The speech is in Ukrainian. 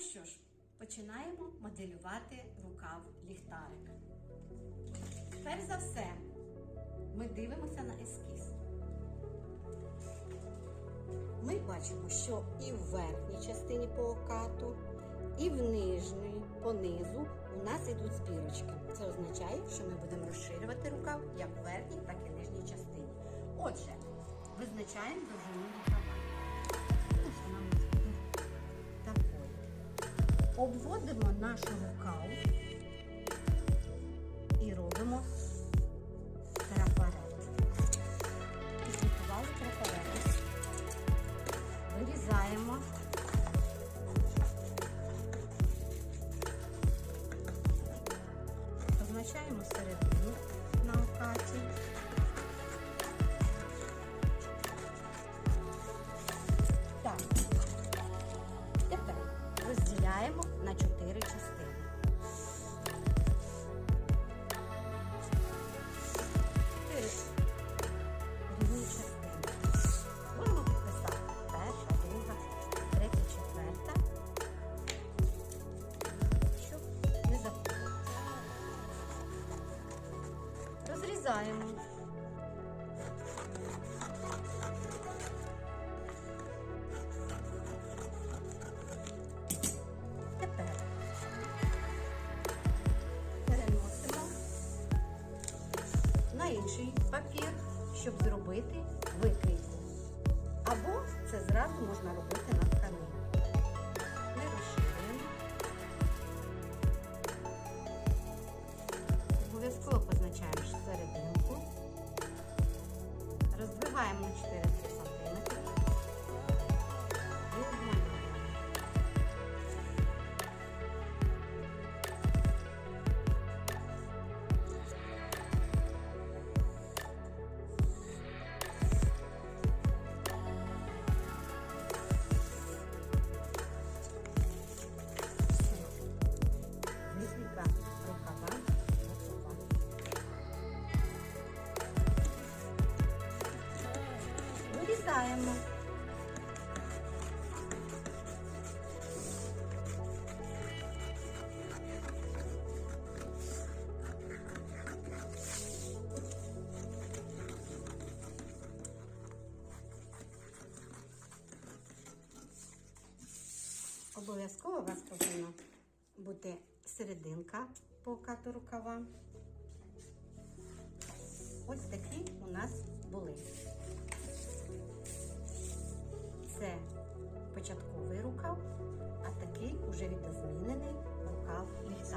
що ж, починаємо моделювати рукав ліхтарика. Перш за все, ми дивимося на ескіз. Ми бачимо, що і в верхній частині по окату, і в нижній, по низу у нас йдуть збірочки. Це означає, що ми будемо розширювати рукав як в верхній, так і в нижній частині. Отже, визначаємо довжину рукава. Обводимо наш рукав і робимо трафарет. Підготували трафарет. Вирізаємо. Позначаємо середину на окаті. На чотири частини. Чотири рівні частини. Можемо підписати перша, друга, третя, четверта. Щоб не забути. Розрізаємо. Інший папір, щоб зробити викрійку. Або це зразу можна робити Вирізаємо. Обов'язково у вас повинна бути серединка по кату рукава. Початковий рукав, а такий уже відозмінений рукав ліхтарик.